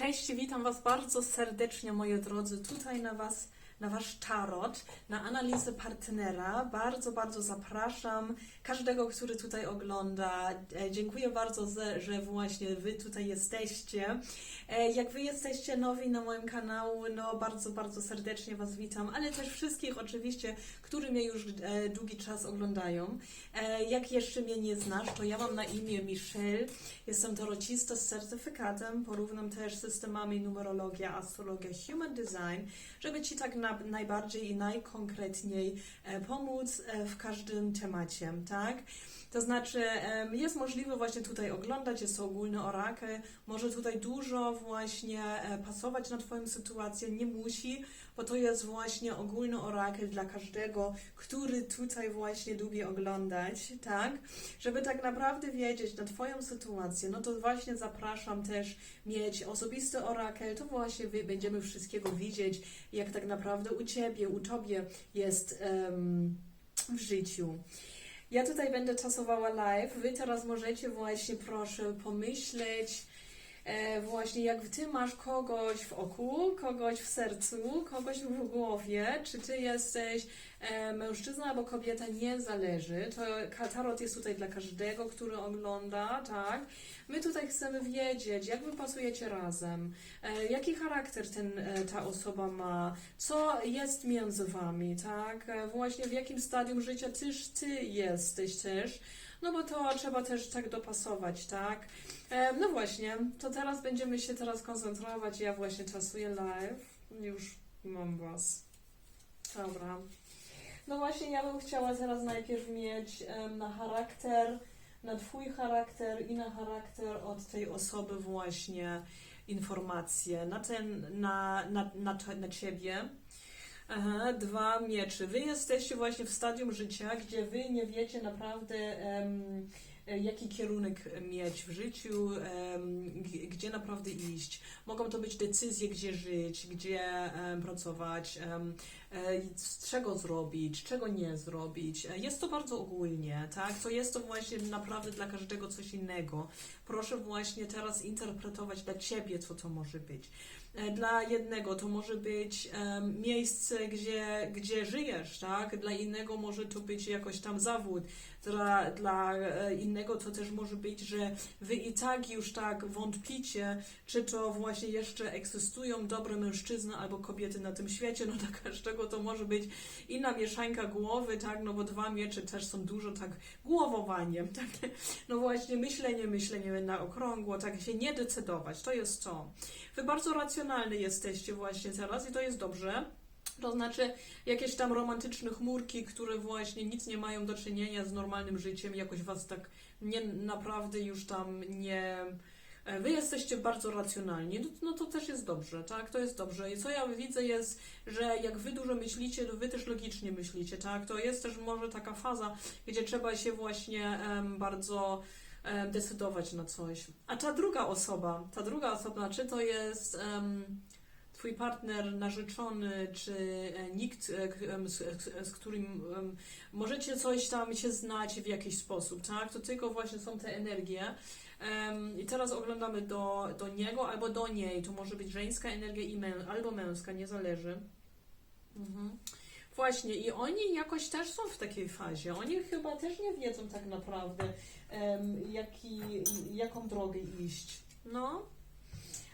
Cześć, witam Was bardzo serdecznie, moi drodzy, tutaj na Was, na Wasz tarot, na analizę partnera. Bardzo, bardzo zapraszam każdego, który tutaj ogląda. E, Dziękuję bardzo, że właśnie Wy tutaj jesteście. E, Jak Wy jesteście nowi na moim kanału, no bardzo, bardzo serdecznie Was witam, ale też wszystkich oczywiście, którzy mnie już e, długi czas oglądają. Jak jeszcze mnie nie znasz, to ja mam na imię Michelle. Jestem tarocista z certyfikatem, porównam też systemami numerologia, astrologia, human design, żeby Ci tak na, najbardziej i najkonkretniej e, pomóc e, w każdym temacie, tak? To znaczy, jest możliwe właśnie tutaj oglądać, jest to ogólny orakel, może tutaj dużo właśnie e, pasować na Twoją sytuację, nie musi, bo to jest właśnie ogólny orakel dla każdego, który tutaj właśnie lubi oglądać, tak? Żeby tak naprawdę wiedzieć na Twoją sytuację, no to właśnie zapraszam też mieć osobisty orakel, to właśnie będziemy wszystkiego widzieć, jak tak naprawdę u Ciebie, u Tobie jest em, w życiu. Ja tutaj będę czasowała live. Wy teraz możecie właśnie, proszę, pomyśleć właśnie, jak Ty masz kogoś w oku, kogoś w sercu, kogoś w głowie, czy Ty jesteś e, mężczyzna albo kobieta, nie zależy. To ka- tarot jest tutaj dla każdego, który ogląda, tak? My tutaj chcemy wiedzieć, jak Wy pasujecie razem, e, jaki charakter ten, e, ta osoba ma, co jest między Wami, tak? E, Właśnie w jakim stadium życia Tyż Ty jesteś też, no bo to trzeba też tak dopasować, tak? No właśnie, to teraz będziemy się teraz koncentrować, ja właśnie czasuję live, już mam Was. Dobra. No właśnie, ja bym chciała teraz najpierw mieć na charakter, na Twój charakter i na charakter od tej osoby właśnie informacje na ten, na, na, na, na Ciebie. Aha, dwa mieczy. Wy jesteście właśnie w stadium życia, gdzie Wy nie wiecie naprawdę, e, jaki kierunek mieć w życiu, gdzie naprawdę iść. Mogą to być decyzje, gdzie żyć, gdzie pracować, e, czego zrobić, czego nie zrobić. E, Jest to bardzo ogólnie, tak? To jest to właśnie naprawdę dla każdego coś innego. Proszę właśnie teraz interpretować dla Ciebie, co to może być. E, Dla jednego to może być miejsce, gdzie, gdzie żyjesz, tak? Dla innego może to być jakoś tam zawód. Dla, dla e, innego to też może być, że wy i tak już tak wątpicie, czy to właśnie jeszcze egzystują dobre mężczyzny albo kobiety na tym świecie. No dla każdego to może być inna mieszanka głowy, tak? No bo dwa miecze też są dużo tak głowowaniem, tak? No właśnie myślenie, myślenie na okrągło, tak się nie decydować, to jest to. Wy bardzo racjonalny jesteście właśnie teraz i to jest dobrze. To znaczy jakieś tam romantyczne chmurki, które właśnie nic nie mają do czynienia z normalnym życiem, jakoś was tak nie naprawdę już tam nie. e, Wy jesteście bardzo racjonalni, no, no to też jest dobrze, tak? To jest dobrze. I co ja widzę jest, że jak wy dużo myślicie, to wy też logicznie myślicie, tak? To jest też może taka faza, gdzie trzeba się właśnie bardzo decydować na coś. A ta druga osoba, ta druga osoba, czy to jest em, twój partner, narzeczony, czy e, nikt, e, z, którym możecie coś tam się znać w jakiś sposób, tak? To tylko właśnie są te energie. I teraz oglądamy do, do niego albo do niej. To może być żeńska energia i mę, albo męska, nie zależy. Mhm. Właśnie, i oni jakoś też są w takiej fazie. Oni chyba też nie wiedzą tak naprawdę, em, jaki, jaką drogę iść. No.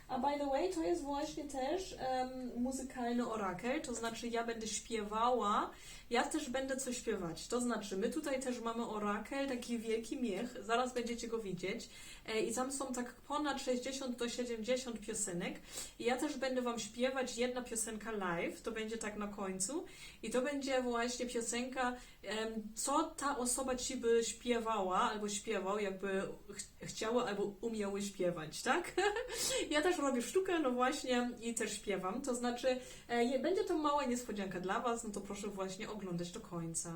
A by the way, to jest właśnie też em, muzykalny orakel, to znaczy ja będę śpiewała, ja też będę coś śpiewać. To znaczy, my tutaj też mamy orakel, taki wielki miech, zaraz będziecie go widzieć. E, I tam są tak ponad 60 do 70 piosenek. I ja też będę Wam śpiewać jedna piosenka live, to będzie tak na końcu. I to będzie właśnie piosenka, co ta osoba Ci by śpiewała, albo śpiewał, jakby ch- chciała, albo umiały śpiewać, tak? Ja też robię sztukę, no właśnie, i też śpiewam. To znaczy, e, będzie to mała niespodzianka dla Was, no to proszę właśnie oglądać do końca.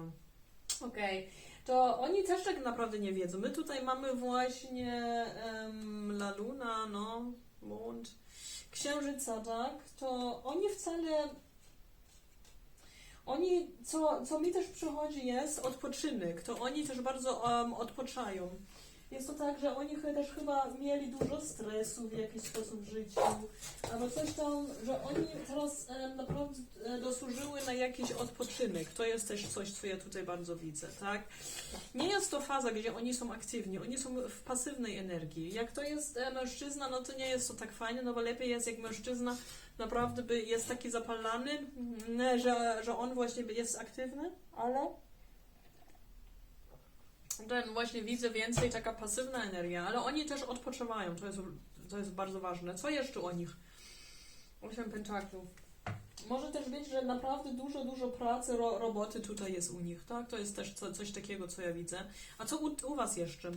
Okej, to oni też tak naprawdę nie wiedzą. My tutaj mamy właśnie em, La Luna, no, Mond, Księżyca, tak? To oni wcale. Oni, co, co mi też przychodzi, jest odpoczynek. To oni też bardzo em, odpoczają. Jest to tak, że oni też chyba mieli dużo stresu w jakiś sposób w życiu, albo coś tam, że oni teraz e, naprawdę dosłużyły na jakiś odpoczynek. To jest też coś, co ja tutaj bardzo widzę, tak? Nie jest to faza, gdzie oni są aktywni, oni są w pasywnej energii. Jak to jest e, mężczyzna, no to nie jest to tak fajnie, no bo lepiej jest jak mężczyzna naprawdę by jest taki zapalany, mm, że, że on właśnie jest aktywny, ale ten właśnie widzę więcej taka pasywna energia, ale oni też odpoczywają, to jest, to jest bardzo ważne. Co jeszcze o nich? Osiem pentaklów. Może też być, że naprawdę dużo, dużo pracy, ro, roboty tutaj jest u nich, tak? To jest też co, coś takiego, co ja widzę. A co u, u Was jeszcze?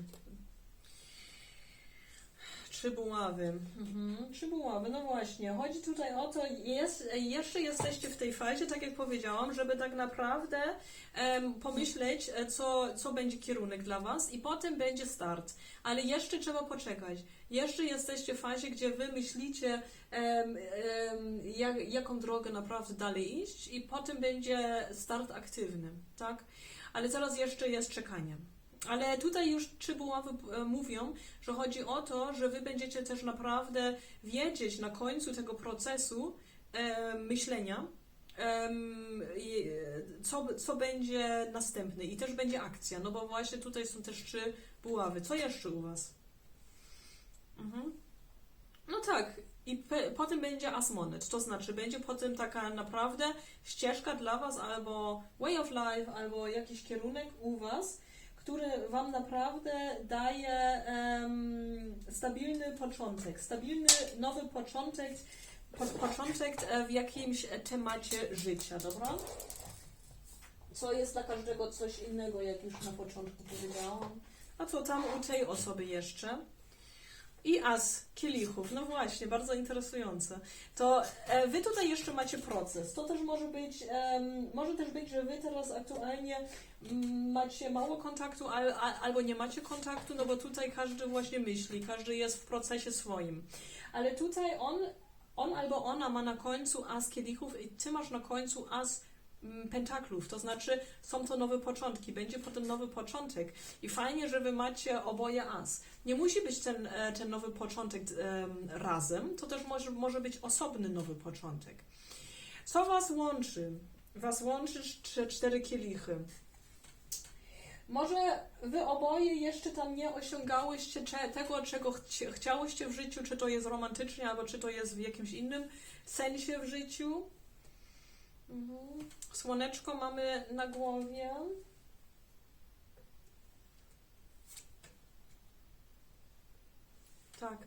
Mhm. Trzy buławy, no właśnie. Chodzi tutaj o to, jest, jeszcze jesteście w tej fazie, tak jak powiedziałam, żeby tak naprawdę pomyśleć, e, co, co będzie kierunek dla Was i potem będzie start. Ale jeszcze trzeba poczekać. Jeszcze jesteście w fazie, gdzie Wy myślicie, jak, jaką drogę naprawdę dalej iść i potem będzie start aktywny, tak? Ale teraz jeszcze jest czekanie. Ale tutaj już trzy buławy e, mówią, że chodzi o to, że wy będziecie też naprawdę wiedzieć na końcu tego procesu e, myślenia, e, co, co będzie następne i też będzie akcja, no bo właśnie tutaj są też trzy buławy. Co jeszcze u Was? Mhm. No tak, i pe, potem będzie asmonet, to znaczy będzie potem taka naprawdę ścieżka dla Was albo way of life, albo jakiś kierunek u Was, który Wam naprawdę daje em, stabilny początek, stabilny nowy początek, po, początek e, w jakimś temacie życia, dobra? Co jest dla każdego coś innego, jak już na początku powiedziałam. A co tam u tej osoby jeszcze? I as kielichów, no właśnie, bardzo interesujące. To e, wy tutaj jeszcze macie proces. To też może być, em, może też być, że wy teraz aktualnie mm, macie mało kontaktu al, al, albo nie macie kontaktu, no bo tutaj każdy właśnie myśli, każdy jest w procesie swoim. Ale tutaj on, on albo ona ma na końcu as kielichów i ty masz na końcu as pentaklów, to znaczy są to nowe początki, będzie potem nowy początek i fajnie, że wy macie oboje as. Nie musi być ten, e, ten nowy początek em, razem, to też może, może być osobny nowy początek. Co was łączy? Was łączy cz- cztery kielichy. Może wy oboje jeszcze tam nie osiągałyście tego, czego chci- chciałyście w życiu, czy to jest romantycznie, albo czy to jest w jakimś innym sensie w życiu. Mhm. Słoneczko mamy na głowie. Tak.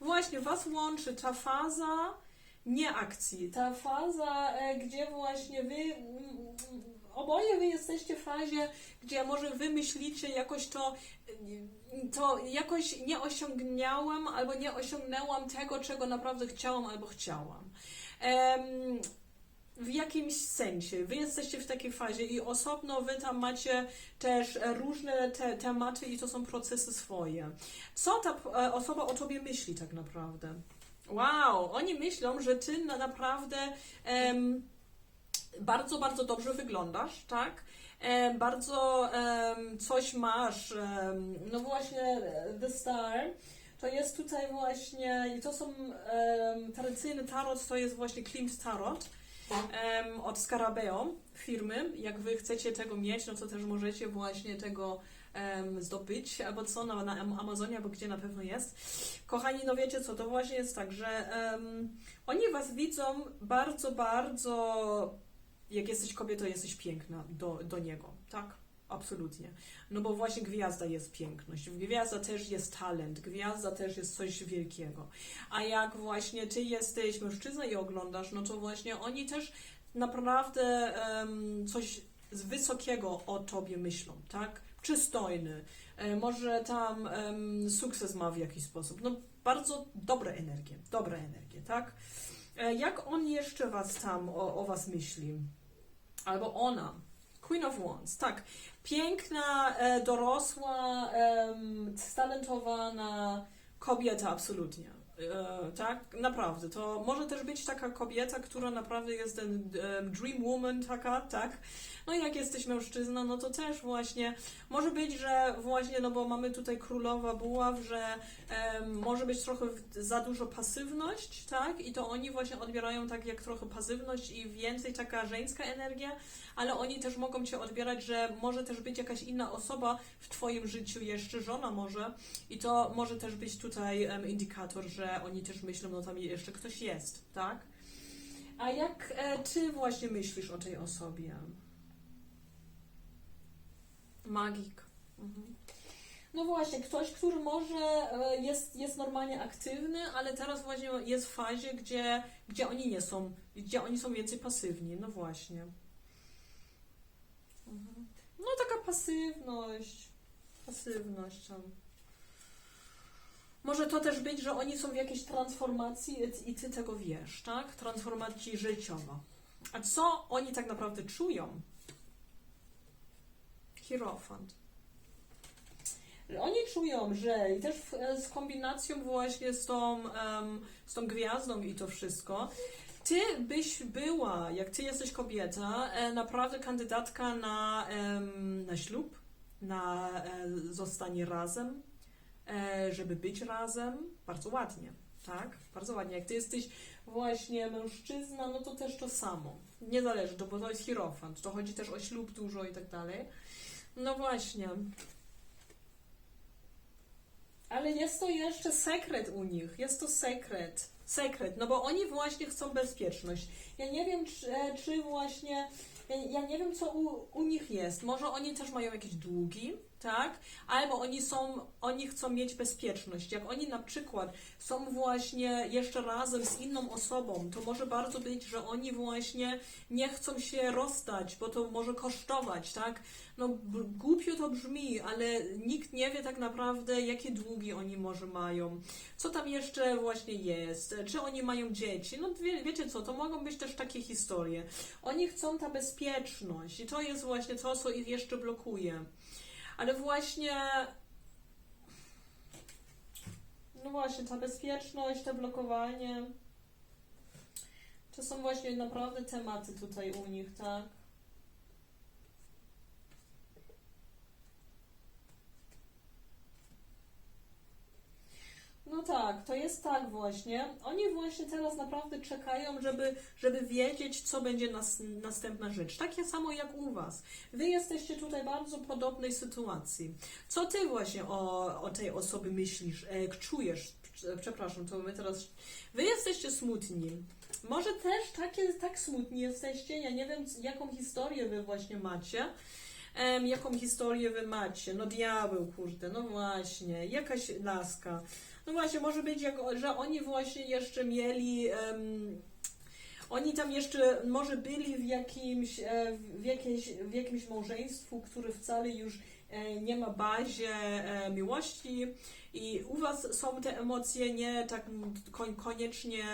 Właśnie, Was łączy ta faza nieakcji, ta faza, e, gdzie właśnie Wy, oboje Wy jesteście w fazie, gdzie może Wy myślicie jakoś to, to jakoś nie osiągnęłam albo nie osiągnęłam tego, czego naprawdę chciałam albo chciałam. Em, w jakimś sensie. Wy jesteście w takiej fazie i osobno wy tam macie też różne te tematy i to są procesy swoje. Co ta e, osoba o tobie myśli tak naprawdę? Wow, oni myślą, że ty na naprawdę em, bardzo, bardzo dobrze wyglądasz, tak? E, bardzo em, coś masz. em, no właśnie, The Star. To jest tutaj właśnie, i to są em, tradycyjny tarot, to jest właśnie Klimt Tarot em, od Scarabeo firmy. Jak wy chcecie tego mieć, no to też możecie właśnie tego em, zdobyć, albo co, na, na Am- Amazonie, albo gdzie na pewno jest. Kochani, no wiecie co, to właśnie jest tak, że oni was widzą bardzo, bardzo, jak jesteś kobietą, jesteś piękna do, do niego, tak? Absolutnie. No bo właśnie gwiazda jest piękność, gwiazda też jest talent, gwiazda też jest coś wielkiego. A jak właśnie ty jesteś mężczyzna i oglądasz, no to właśnie oni też naprawdę em, coś z wysokiego o tobie myślą, tak? Przystojny, e, może tam em, sukces ma w jakiś sposób. No bardzo dobre energie, dobre energie, tak? E, jak on jeszcze was tam o, o was myśli? Albo ona. Queen of Wands, tak. Piękna, e, dorosła, talentowana kobieta, absolutnie. E, tak, naprawdę. To może też być taka kobieta, która naprawdę jest ten dream woman taka, tak? No i jak jesteś mężczyzna, no to też właśnie może być, że właśnie, no bo mamy tutaj królowa buław, że może być trochę za dużo pasywność, tak? I to oni właśnie odbierają tak jak trochę pasywność i więcej taka żeńska energia, ale oni też mogą cię odbierać, że może też być jakaś inna osoba w twoim życiu jeszcze, żona może, i to może też być tutaj em, indikator, że oni też myślą, no tam jeszcze ktoś jest, tak? A jak e, ty właśnie myślisz o tej osobie? Magik. Mhm. No właśnie, ktoś, który może e, jest, jest normalnie aktywny, ale teraz właśnie jest w fazie, gdzie, gdzie oni nie są, gdzie oni są więcej pasywni. No właśnie. Mhm. No taka pasywność. Pasywność tam. Może to też być, że oni są w jakiejś transformacji i- ty tego wiesz, tak? Transformacji życiowa. A co oni tak naprawdę czują? Hierofant. Oni czują, że i też e, z kombinacją właśnie z tą, z tą gwiazdą i to wszystko, ty byś była, jak ty jesteś kobieta, e, naprawdę kandydatka na, na ślub, na e, zostanie razem, żeby być razem. Bardzo ładnie, tak? Bardzo ładnie. Jak ty jesteś właśnie mężczyzna, no to też to samo. Nie zależy, bo to jest hierofant, to chodzi też o ślub dużo i tak dalej. No właśnie. Ale jest to jeszcze sekret u nich. Jest to sekret. Sekret, no bo oni właśnie chcą bezpieczność. Ja nie wiem, czy, e, czy właśnie. Ja, ja nie wiem, co u, u nich jest. Może oni też mają jakieś długi, tak? Albo oni są, oni chcą mieć bezpieczność. Jak oni na przykład są właśnie jeszcze razem z inną osobą, to może bardzo być, że oni właśnie nie chcą się rozstać, bo to może kosztować, tak? No głupio to brzmi, ale nikt nie wie tak naprawdę, jakie długi oni może mają. Co tam jeszcze właśnie jest? Czy oni mają dzieci? No wie, wiecie co, to mogą być też takie historie. Oni chcą ta bezpieczność i to jest właśnie to, co ich jeszcze blokuje. Ale właśnie no właśnie, ta bezpieczność, to blokowanie to są właśnie naprawdę tematy tutaj u nich, tak? No tak, to jest tak właśnie. Oni właśnie teraz naprawdę czekają, żeby, żeby wiedzieć, co będzie nas, następna rzecz. Takie samo jak u Was. Wy jesteście tutaj w bardzo podobnej sytuacji. Co Ty właśnie o, o tej osobie myślisz, e, czujesz? Prze- Przepraszam, to my teraz... Wy jesteście smutni. Może też takie, tak smutni jesteście. Ja nie wiem, jaką historię Wy właśnie macie. Jaką historię Wy macie? No diabeł, kurde, no właśnie. Jakaś laska. No właśnie, może być, jak, że oni właśnie jeszcze mieli. em, oni tam jeszcze może byli w jakimś, e, w, jakiejś, w jakimś małżeństwu, które wcale już e, nie ma bazie e, miłości i u Was są te emocje nie tak koniecznie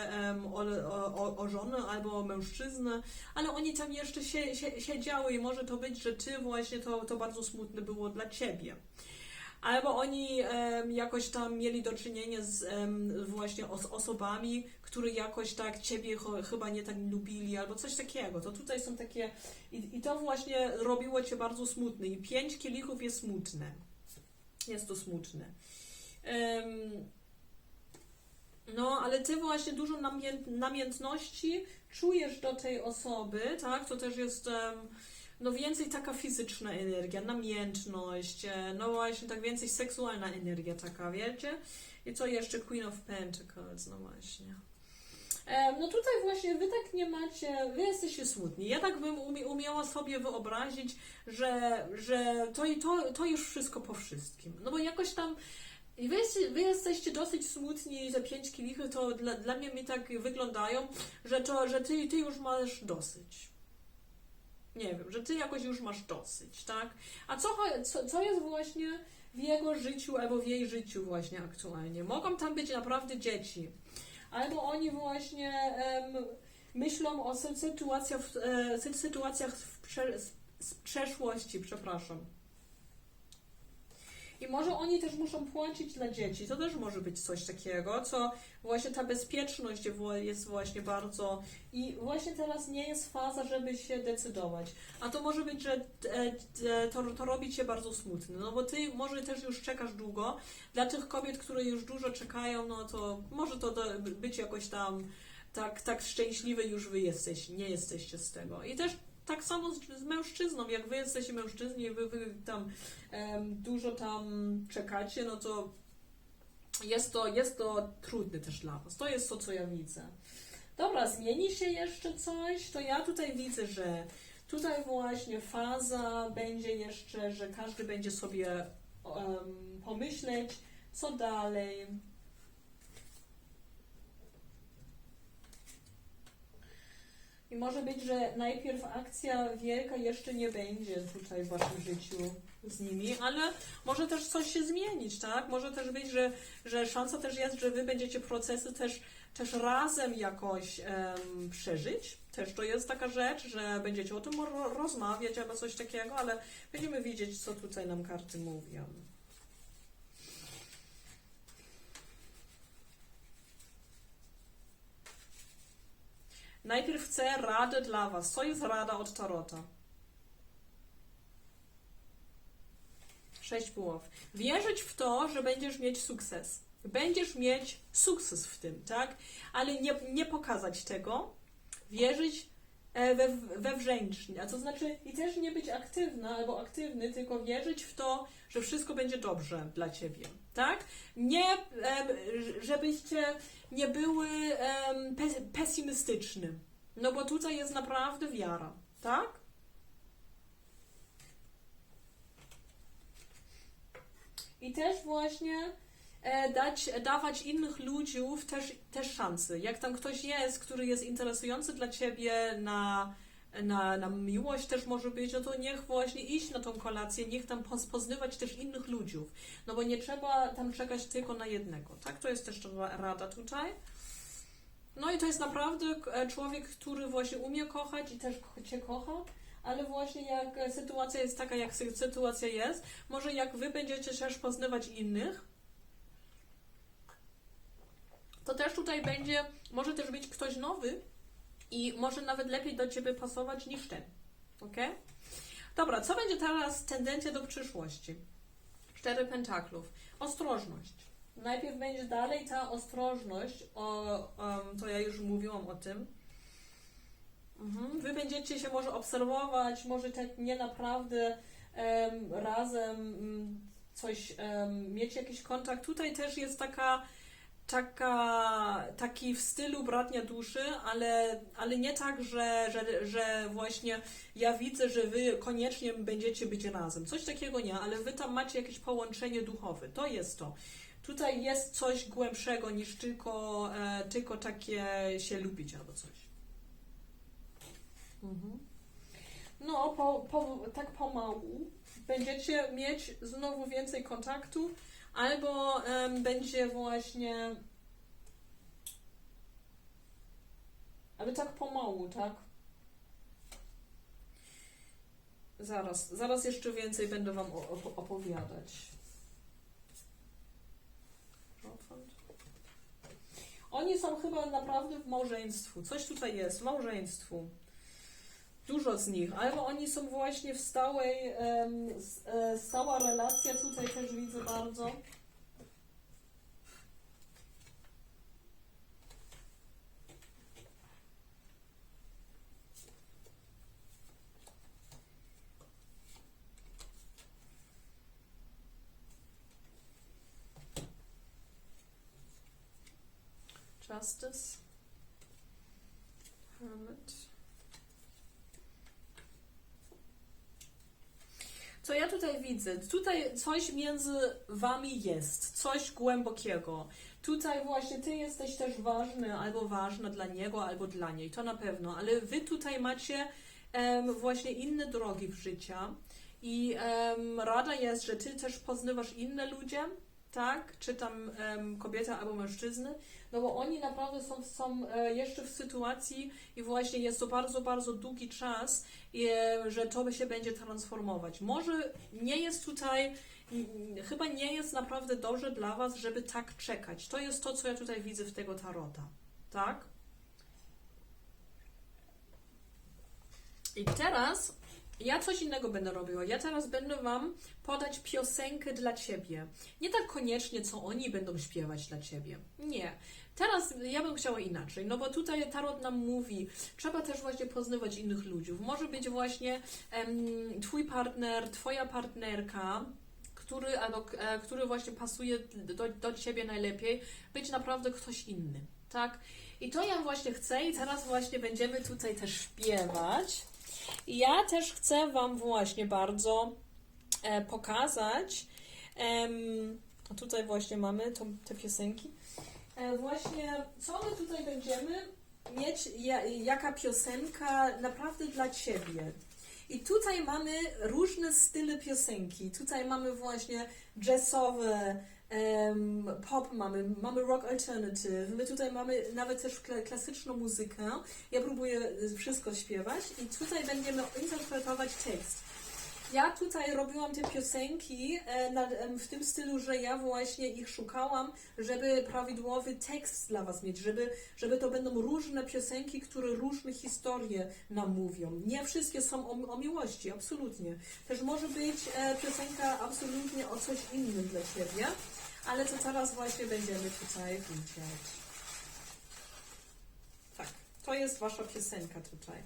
o, o- o żonę albo o mężczyznę, ale oni tam jeszcze się, się, siedziały i może to być, że Ty właśnie to, to bardzo smutne było dla Ciebie. Albo oni em, jakoś tam mieli do czynienia z em, właśnie os osobami, które jakoś tak ciebie chyba nie tak lubili, albo coś takiego. To tutaj są takie. I, I to właśnie robiło cię bardzo smutny. I pięć kielichów jest smutne. Jest to smutne. Em, no, ale ty właśnie dużo namię- namiętności czujesz do tej osoby, tak? To też jest. em, no więcej taka fizyczna energia, namiętność, e, no właśnie tak więcej seksualna energia taka, wiecie? I co jeszcze? Queen of Pentacles, no właśnie. E, No tutaj właśnie wy tak nie macie, wy jesteście smutni. Ja tak bym umie, umiała sobie wyobrazić, że, że to, to, to już wszystko po wszystkim. No bo jakoś tam wy, wy jesteście dosyć smutni, te pięć kielichy to dla, dla mnie mi tak wyglądają, że, to, że ty, ty już masz dosyć. Nie wiem, że ty jakoś już masz dosyć, tak? A co, co, co jest właśnie w jego życiu albo w jej życiu właśnie aktualnie? Mogą tam być naprawdę dzieci. Albo oni właśnie em, myślą o sytuacjach, e, sy- sytuacjach prze, z, z przeszłości, przepraszam. I może oni też muszą płacić dla dzieci. To też może być coś takiego, co właśnie ta bezpieczność jest właśnie bardzo. I właśnie teraz nie jest faza, żeby się decydować. A to może być, że e, e, to, to robi cię bardzo smutny. No bo ty może też już czekasz długo. Dla tych kobiet, które już dużo czekają, no to może to być jakoś tam tak, tak szczęśliwy już wy jesteś, nie jesteście z tego. I też tak samo z, z mężczyzną, jak wy jesteście mężczyźni wy, wy tam dużo tam czekacie, no to jest to, jest to trudne też dla was. To jest to, co ja widzę. Dobra, zmieni się jeszcze coś, to ja tutaj widzę, że tutaj właśnie faza będzie jeszcze, że każdy będzie sobie em, pomyśleć, co dalej. I może być, że najpierw akcja wielka jeszcze nie będzie tutaj w waszym życiu z nimi, ale może też coś się zmienić, tak? Może też być, że, że szansa też jest, że wy będziecie procesy też, też razem jakoś em, przeżyć. Też to jest taka rzecz, że będziecie o tym ro- rozmawiać albo coś takiego, ale będziemy widzieć, co tutaj nam karty mówią. Najpierw chcę radę dla Was. Co jest rada od Tarota? Sześć buław. Wierzyć w to, że będziesz mieć sukces. Będziesz mieć sukces w tym, tak? Ale nie, nie pokazać tego. Wierzyć e, we, wewnętrznie. A to znaczy i też nie być aktywna albo aktywny, tylko wierzyć w to, że wszystko będzie dobrze dla Ciebie, tak? Nie, żebyście nie były em, pe- pesymistyczny. No bo tutaj jest naprawdę wiara, tak? I też właśnie e, dać, dawać innych ludziów też, też szansy. Jak tam ktoś jest, który jest interesujący dla ciebie na, na, na miłość też może być, no to niech właśnie iść na tą kolację, niech tam poz- poznywać też innych ludziów. No bo nie trzeba tam czekać tylko na jednego, tak? To jest też ra- rada tutaj. No i to jest naprawdę e, człowiek, który właśnie umie kochać i też Cię kocha, ale właśnie jak e, sytuacja jest taka, jak sy- sytuacja jest, może jak Wy będziecie też poznawać innych, to też tutaj będzie, może też być ktoś nowy i może nawet lepiej do Ciebie pasować niż ten. Ok? Dobra, co będzie teraz tendencja do przyszłości? Cztery pentaklów. Ostrożność. Najpierw będzie dalej ta ostrożność, o, em, to ja już mówiłam o tym. Mhm. Wy będziecie się może obserwować, może tak nie naprawdę em, razem mm, coś, em, mieć jakiś kontakt. Tutaj też jest taka, taka, taki w stylu bratnia duszy, ale, ale nie tak, że, że, że właśnie ja widzę, że wy koniecznie będziecie być razem. Coś takiego nie, ale wy tam macie jakieś połączenie duchowe. To jest to. Tutaj jest coś głębszego niż tylko, e, tylko takie się lubić albo coś. Mhm. No, po, po, tak pomału będziecie mieć znowu więcej kontaktu, albo em, będzie właśnie. Ale tak pomału, tak? Zaraz, zaraz jeszcze więcej będę Wam opowiadać. Oni są chyba naprawdę w małżeństwu. Coś tutaj jest, w małżeństwu. Dużo z nich, albo oni są właśnie w stałej, e, stała relacja, tutaj też widzę bardzo. Justice. Hermit. Co ja tutaj widzę? Tutaj coś między wami jest, coś głębokiego. Tutaj właśnie ty jesteś też ważny, albo ważna dla niego, albo dla niej, to na pewno, ale wy tutaj macie em, właśnie inne drogi w życia i em, rada jest, że ty też poznawasz inne ludzie, tak? Czy tam em, kobieta albo mężczyzny, no bo oni naprawdę są, są e, jeszcze w sytuacji i właśnie jest to bardzo, bardzo długi czas, e, że to się będzie transformować. Może nie jest tutaj chyba nie jest naprawdę dobrze dla Was, żeby tak czekać. To jest to, co ja tutaj widzę w tego tarota. Tak? I teraz ja coś innego będę robiła. Ja teraz będę Wam podać piosenkę dla Ciebie. Nie tak koniecznie, co oni będą śpiewać dla Ciebie. Nie. Teraz ja bym chciała inaczej, no bo tutaj Tarot nam mówi, trzeba też właśnie poznawać innych ludzi. Może być właśnie em, Twój partner, Twoja partnerka, który, albo, e, który właśnie pasuje do, do Ciebie najlepiej, być naprawdę ktoś inny, tak? I to ja właśnie chcę i teraz właśnie będziemy tutaj też śpiewać. Ja też chcę Wam właśnie bardzo e, pokazać, a tutaj właśnie mamy te piosenki, e, właśnie co my tutaj będziemy mieć, ja, jaka piosenka naprawdę dla Ciebie. I tutaj mamy różne style piosenki. Tutaj mamy właśnie jazzowe, pop mamy, mamy rock alternative, my tutaj mamy nawet też kla- klasyczną muzykę. Ja próbuję wszystko śpiewać i tutaj będziemy interpretować tekst. Ja tutaj robiłam te piosenki e, em, w tym stylu, że ja właśnie ich szukałam, żeby prawidłowy tekst dla Was mieć, żeby, żeby to będą różne piosenki, które różne historie nam mówią. Nie wszystkie są o, o miłości, absolutnie. Też może być e, piosenka absolutnie o coś innym dla Ciebie, ale to teraz właśnie będziemy tutaj widzieć. Tak, to jest Wasza piosenka tutaj.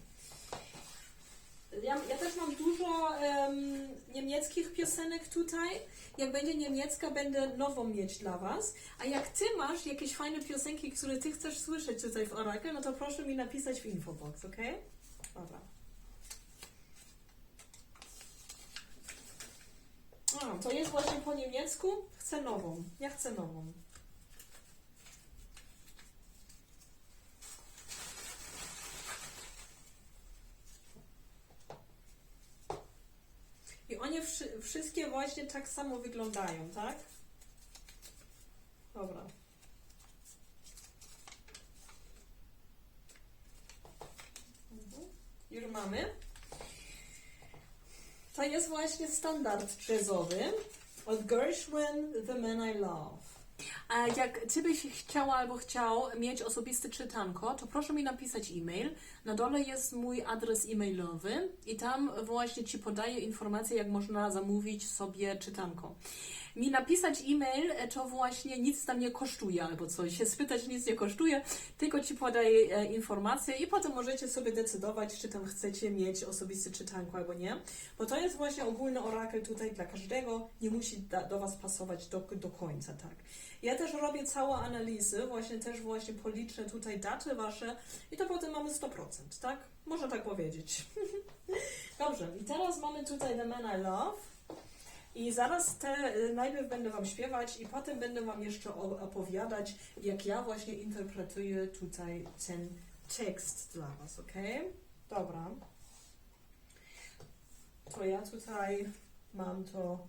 Ja, ja też mam dużo em, niemieckich piosenek tutaj. Jak będzie niemiecka, będę nową mieć dla Was. A jak Ty masz jakieś fajne piosenki, które Ty chcesz słyszeć tutaj w Oracle, no to proszę mi napisać w infobox, ok? Dobra. A, to jest właśnie po niemiecku. Chcę nową. Ja chcę nową. I one wszy- wszystkie właśnie tak samo wyglądają, tak? Dobra. Mhm. Już mamy. To jest właśnie standard jazzowy od Gershwin, The Man I Love. Jak Ty byś chciała albo chciał mieć osobiste czytanko, to proszę mi napisać e-mail. Na dole jest mój adres e-mailowy i tam właśnie Ci podaję informacje, jak można zamówić sobie czytanko. Mi napisać e-mail e, to właśnie nic tam nie kosztuje albo coś. Się spytać nic nie kosztuje, tylko Ci podaję e, informacje i potem możecie sobie decydować, czy tam chcecie mieć osobiste czytanko albo nie. Bo to jest właśnie ogólny orakel tutaj dla każdego, nie musi do Was pasować do, do końca, tak. Ja też robię całe analizy, właśnie też właśnie policzę tutaj daty Wasze i to potem mamy 100%, tak? Można tak powiedzieć. Dobrze, i teraz mamy tutaj The Man I Love. I zaraz te, y, najpierw będę Wam śpiewać i potem będę Wam jeszcze opowiadać, jak ja właśnie interpretuję tutaj ten tekst dla Was, ok? Dobra. To ja tutaj mam to.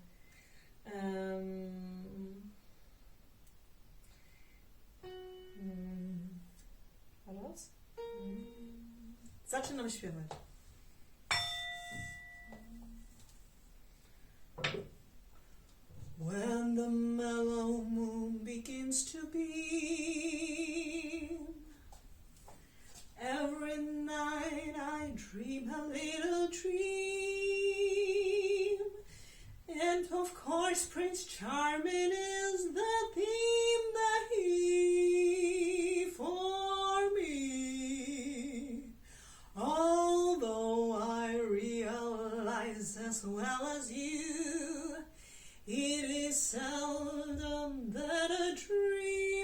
Teraz? Mm, Zaczynam śpiewać. When the mellow moon begins to beam, every night I dream a little dream. And of course, Prince Charming is the theme that he for me. Although I realize as well as you, it is seldom that a dream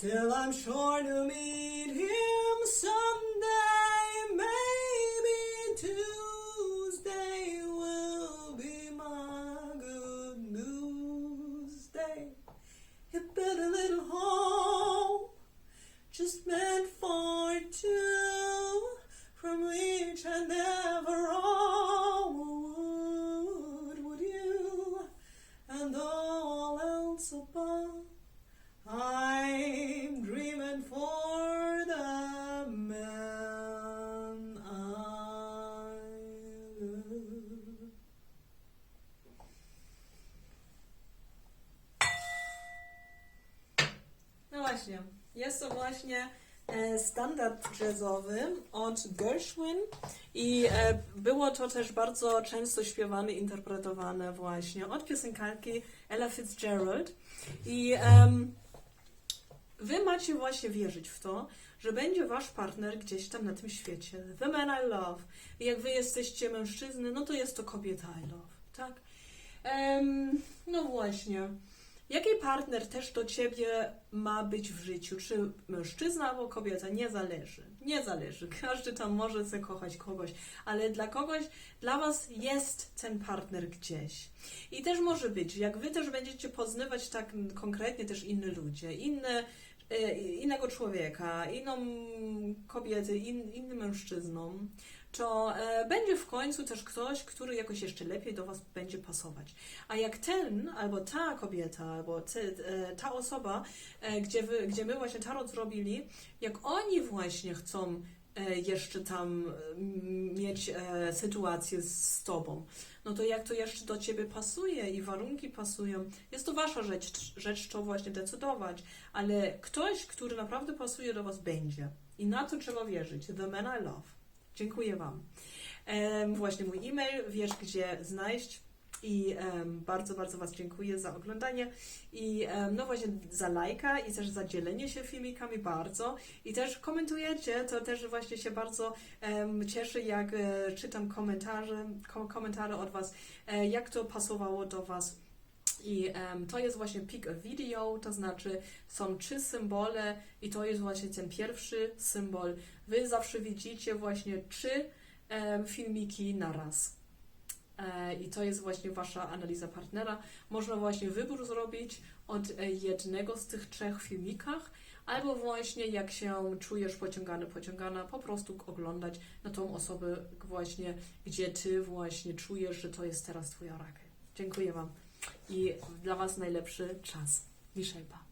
Still, I'm sure to meet właśnie, jest to właśnie e, standard jazzowy od Gershwin i e, było to też bardzo często śpiewane, interpretowane właśnie od piosenkarki Ella Fitzgerald i em, Wy macie właśnie wierzyć w to, że będzie wasz partner gdzieś tam na tym świecie. The man I love. I jak wy jesteście mężczyzny, no to jest to kobieta I love, tak? Em, no właśnie. Jaki partner też do ciebie ma być w życiu? Czy mężczyzna albo kobieta? Nie zależy. Nie zależy. Każdy tam może zakochać kogoś, ale dla kogoś, dla was jest ten partner gdzieś. I też może być, jak wy też będziecie poznawać tak konkretnie też inne ludzie, inne, e, innego człowieka, inną kobietę, in, innym mężczyzną, to e, będzie w końcu też ktoś, który jakoś jeszcze lepiej do Was będzie pasować. A jak ten, albo ta kobieta, albo te, e, ta osoba, e, gdzie, wy, gdzie my właśnie tarot zrobili, jak oni właśnie chcą jeszcze tam mm, mieć sytuację z Tobą, no to jak to jeszcze do Ciebie pasuje i warunki pasują, jest to Wasza rzecz, rzecz to właśnie decydować, ale ktoś, który naprawdę pasuje do Was będzie. I na to trzeba wierzyć. The man I love. Dziękuję Wam. Właśnie mój e-mail, wiesz gdzie znaleźć. I bardzo, bardzo Was dziękuję za oglądanie i no właśnie za lajka i też za dzielenie się filmikami bardzo i też komentujecie, to też właśnie się bardzo cieszę jak e, czytam komentarze, kom, komentarze od Was, e, jak to pasowało do Was. I em, to jest właśnie pick a video, to znaczy są trzy symbole i to jest właśnie ten pierwszy symbol. Wy zawsze widzicie właśnie trzy em, filmiki na raz. E, I to jest właśnie Wasza analiza partnera. Można właśnie wybór zrobić od e, jednego z tych trzech filmikach, albo właśnie jak się czujesz pociągany, pociągana, po prostu oglądać na tą osobę właśnie, gdzie Ty właśnie czujesz, że to jest teraz Twoja raka. Dziękuję Wam i dla Was najlepszy czas. Michelle Pa.